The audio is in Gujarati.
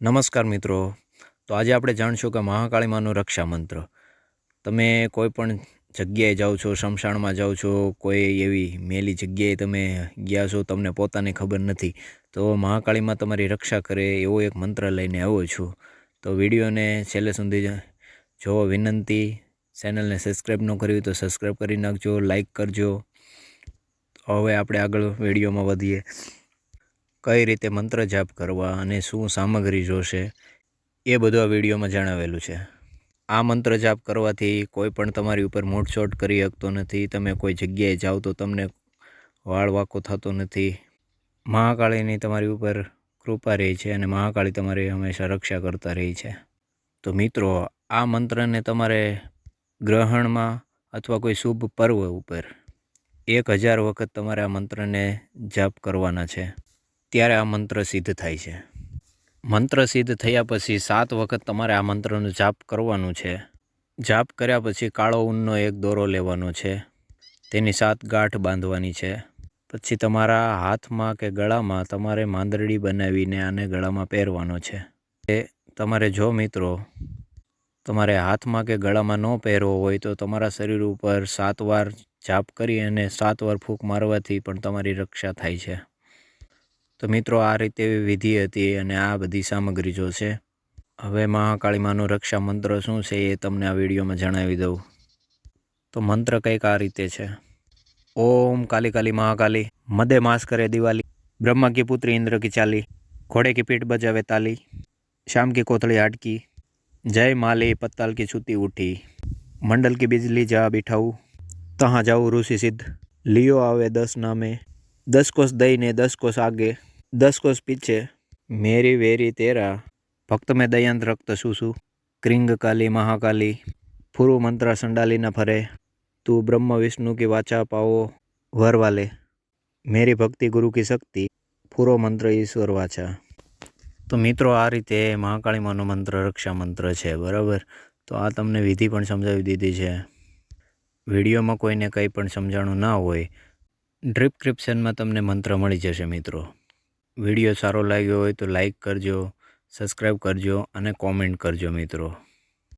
નમસ્કાર મિત્રો. તો આજે આપણે જાણશું કે મહાકાળી માનું રક્ષા મંત્ર તમે કોઈ પણ જગ્યાએ જાઓ છો શમશાણમાં જાઓ છો, કોઈ એવી મેલી જગ્યાએ તમે ગયા છો, તમને પોતાને ખબર નથી, તો મહાકાળીમાં તમારી રક્ષા કરે એવો એક મંત્ર લઈને આવ્યો છું. તો વિડીયોને છેલ્લે સુધી જોવો વિનંતી. ચેનલને સબસ્ક્રાઈબ ન કરી તો સબસ્ક્રાઈબ કરી નાખજો લાઈક કરજો. હવે આપણે આગળ વિડીયોમાં વધીએ. કઈ રીતે મંત્ર જાપ કરવા અને શું સામગ્રી જોશે, એ બધું આ વિડીયોમાં જણાવેલું છે. આ મંત્ર જાપ કરવાથી કોઈ પણ તમારી ઉપર મૂઠછોટ કરી શકતો નથી, તમે કોઈ જગ્યાએ જાઓ તો તમને વાળ વાકો થતો નથી. મહાકાળીની તમારી ઉપર કૃપા રહી છે અને મહાકાળી તમારી હંમેશા રક્ષા કરતા રહી છે. તો મિત્રો, આ મંત્રને તમારે ગ્રહણમાં અથવા કોઈ શુભ પર્વ ઉપર એક હજાર વખત તમારે આ મંત્રને જાપ કરવાના છે. ત્યારે આ મંત્ર સિદ્ધ થાય છે. મંત્ર સિદ્ધ થયા પછી સાત વખત તમારે આ મંત્રનો જાપ કરવાનું છે. જાપ કર્યા પછી કાળો ઊનનો એક દોરો લેવાનો છે. તેની સાત ગાંઠ બાંધવાની છે. પછી તમારા હાથમાં કે ગળામાં તમારે માંદરડી બનાવીને આને ગળામાં પહેરવાનો છે. એ તમારે જો મિત્રો, તમારે હાથમાં કે ગળામાં ન પહેરવો હોય તો તમારા શરીર ઉપર સાત વાર જાપ કરી અને સાત વાર ફૂંક મારવાથી પણ તમારી રક્ષા થાય છે. તો મિત્રો, આ રીતે વિધિ હતી અને આ બધી સામગ્રી જો છે, હવે મહાકાળીમાનું રક્ષા મંત્ર શું છે એ તમને આ વિડીયોમાં જણાવી દઉં. તો મંત્ર કંઈક આ રીતે છે. ઓમ કાલી કાલી મહાકાલી, મદે માસ કરે દિવાલી, બ્રહ્મા કી પુત્રી ઇન્દ્ર કી ચાલી, ઘોડે કી પીઠ બજાવે તાલી શામ કી કોથળી હાટકી જય માલી પત્તાલ કી છૂતી ઉઠી, મંડલ કી બિજલી જા બિઠાવું તહાં જાઉં ઋષિ સિદ્ધ, લિયો આવે દસ નામે, દસ કોસ દઈને દસ કોસ આગે દસ કોસ પીછે. મેરી વેરી તેરા. ભક્ત મેં દયાંત રક્ત શું શું? ક્રિંગ કાલી, મહાકાલી. ફુરુ મંત્ર સંડાલી ન ફરે. તું બ્રહ્મ વિષ્ણુ કી વાચા પાઓ વરવાલે મેરી ભક્તિ ગુરુ કી શક્તિ પૂરો મંત્ર ઈશ્વર વાચા. તો મિત્રો, આ રીતે મહાકાળી માનો મંત્ર, રક્ષા મંત્ર છે, બરાબર? તો આ તમને વિધિ પણ સમજાવી દીધી છે. વિડીયોમાં કોઈને કંઈ પણ સમજાણું ના હોય ડિસ્ક્રિપ્શનમાં તમને મંત્ર મળી જશે મિત્રો. વીડિયો સારો લાગ્યો હોય તો લાઈક કરજો સબસ્ક્રાઈબ કરજો અને કોમેન્ટ કરજો મિત્રો.